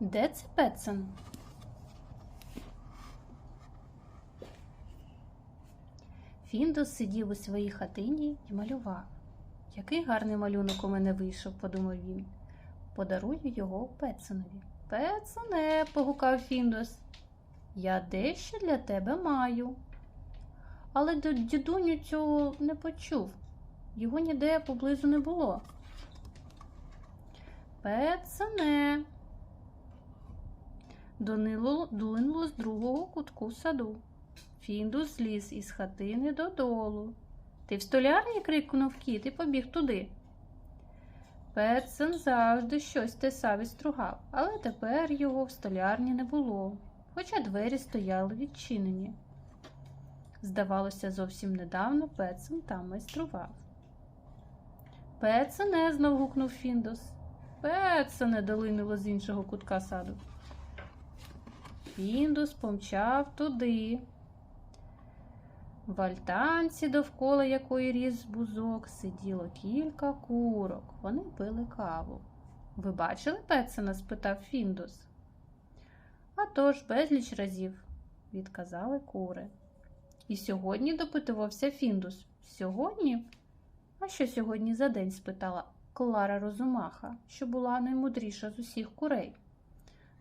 Де це Петсон? Фіндус сидів у своїй хатині і малював. Який гарний малюнок у мене вийшов, подумав він. Подарую його Петсонові. Петсоне, погукав Фіндус. Я дещо для тебе маю. Але дідуню цього не почув. Його ніде поблизу не було. Петсоне. Донило долинуло з другого кутку саду. Фіндус зліз із хатини додолу. Ти в столярні? крикнув кіт і побіг туди. Петсен завжди щось тесав і стругав, але тепер його в столярні не було, хоча двері стояли відчинені. Здавалося, зовсім недавно Петсен там майстрував. Петсене, знов гукнув Фіндус. Петсене, долинуло з іншого кутка саду. Фіндус помчав туди. В альтанці, довкола якої ріс бузок, сиділо кілька курок. Вони пили каву. Ви бачили Петсена? спитав Фіндус. «А тож, безліч разів, відказали кури. І сьогодні допитувався Фіндус. Сьогодні? А що сьогодні за день? спитала Клара Розумаха, що була наймудріша з усіх курей.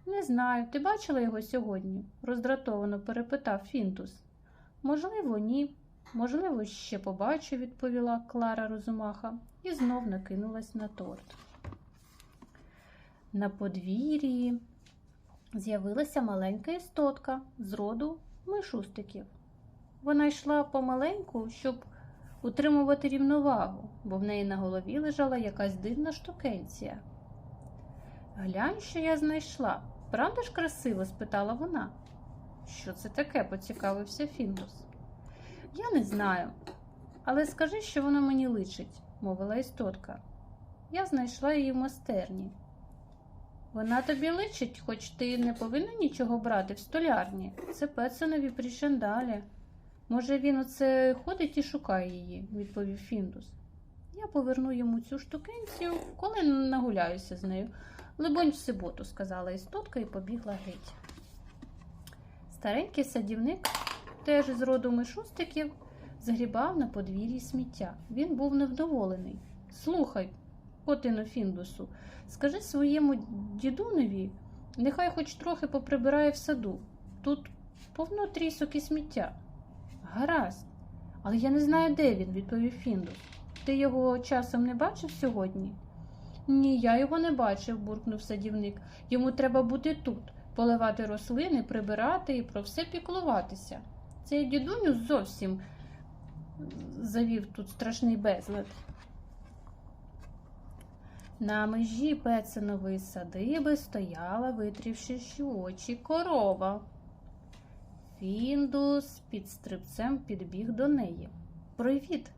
Не знаю, ти бачила його сьогодні? роздратовано перепитав Фіндус. Можливо, ні. Можливо, ще побачу, відповіла Клара Розумаха і знов накинулась на торт. На подвір'ї з'явилася маленька істотка з роду мишустиків. Вона йшла помаленьку, щоб утримувати рівновагу, бо в неї на голові лежала якась дивна штукенція. Глянь, що я знайшла. Правда ж красиво? спитала вона. Що це таке? поцікавився Фіндус. Я не знаю, але скажи, що воно мені личить, мовила істотка. Я знайшла її в майстерні. Вона тобі личить, хоч ти не повинна нічого брати в столярні. Це Петсонові причандалі. Може, він оце ходить і шукає її, відповів Фіндус. Я поверну йому цю штукенцію, коли нагуляюся з нею. Либонь в суботу, сказала істотка і побігла геть. Старенький садівник, теж з роду мишустиків, згрібав на подвір'ї сміття. Він був невдоволений. Слухай, котину Фіндусу, скажи своєму дідунові, нехай хоч трохи поприбирає в саду. Тут повно трісок і сміття. Гаразд, але я не знаю, де він, відповів Фіндус. Ти його часом не бачив сьогодні? Ні, я його не бачив, буркнув садівник. Йому треба бути тут, поливати рослини, прибирати і про все піклуватися. Цей дідуню зовсім завів тут страшний безлад. На межі пеценової садиби стояла, витрівши очі, корова. Фіндус під стрибцем підбіг до неї. Привіт!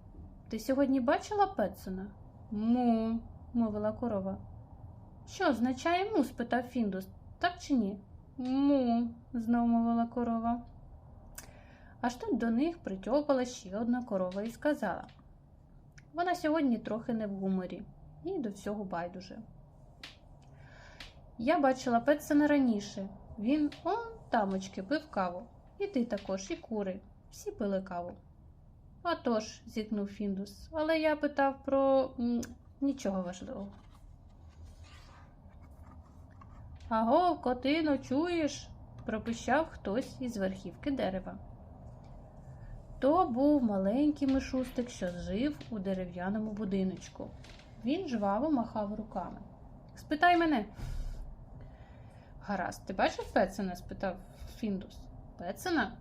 Ти сьогодні бачила Петсона? Му, мовила корова. Що означає му? спитав Фіндус. Так чи ні? Му, знов мовила корова. Аж тут до них притьопала ще одна корова і сказала. Вона сьогодні трохи не в гуморі, і до всього байдуже. Я бачила Петсона раніше. Він он тамочки пив каву. І ти також, і кури. Всі пили каву. «А тож», – зітхнув Фіндус, але я питав про нічого важливого. Аго, котино, чуєш? пропищав хтось із верхівки дерева. То був маленький мишустик, що жив у дерев'яному будиночку. Він жваво махав руками. Спитай мене. Гаразд, ти бачив Пецена? спитав Фіндус. Пецена?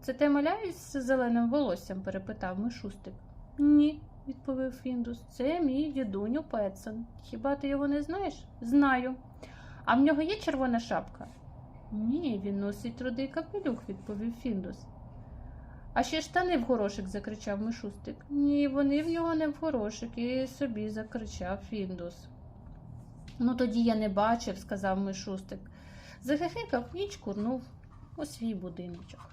Це те маляй з зеленим волоссям? перепитав мишустик. Ні, відповів Фіндус. Це мій дідуню Пецен. Хіба ти його не знаєш? Знаю. А в нього є червона шапка? Ні, він носить рудий капелюх, відповів Фіндус. А ще штани в горошик, закричав Мишустик. Ні, вони в нього не в горошик, і собі закричав Фіндус. Ну, тоді я не бачив, сказав Мишустик. Захихикав і чкурнув у свій будиночок.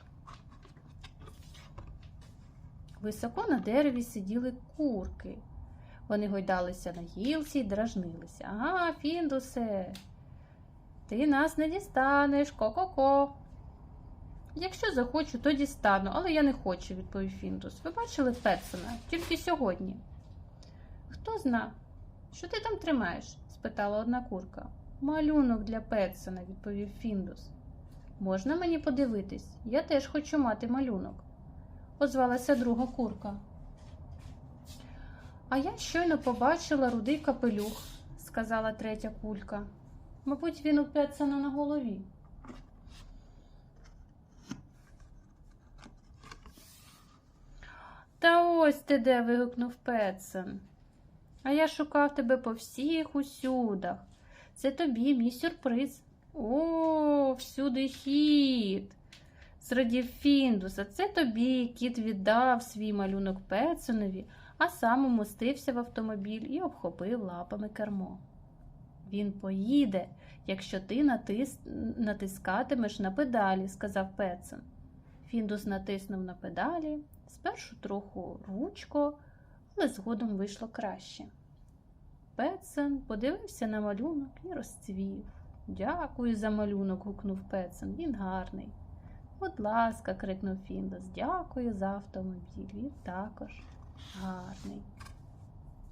Високо на дереві сиділи курки. Вони гойдалися на гілці й дражнилися. Ага, Фіндусе. Ти нас не дістанеш, ко-ко-ко. Якщо захочу, то дістану, але я не хочу, відповів Фіндус. Ви бачили Петсона тільки сьогодні. Хто зна, що ти там тримаєш? спитала одна курка. Малюнок для Петсона, відповів Фіндус. Можна мені подивитись? Я теж хочу мати малюнок, озвалася друга курка. А я щойно побачила рудий капелюх, сказала третя кулька. Мабуть, він у Петсона на голові. Та ось ти де. вигукнув Петсон. А я шукав тебе по всіх усюдах. Це тобі мій сюрприз. О, всюди хід. Зрадів Фіндус, а це тобі кіт віддав свій малюнок Петсонові, а сам умостився в автомобіль і обхопив лапами кермо. Він поїде, якщо ти натис... натискатимеш на педалі, сказав Петсон. Фіндус натиснув на педалі, спершу трохи ручко, але згодом вийшло краще. Петсон подивився на малюнок і розцвів. Дякую за малюнок, гукнув Петсон. Він гарний. Будь ласка, крикнув Фіндос. дякую за автомобіль. Він також гарний.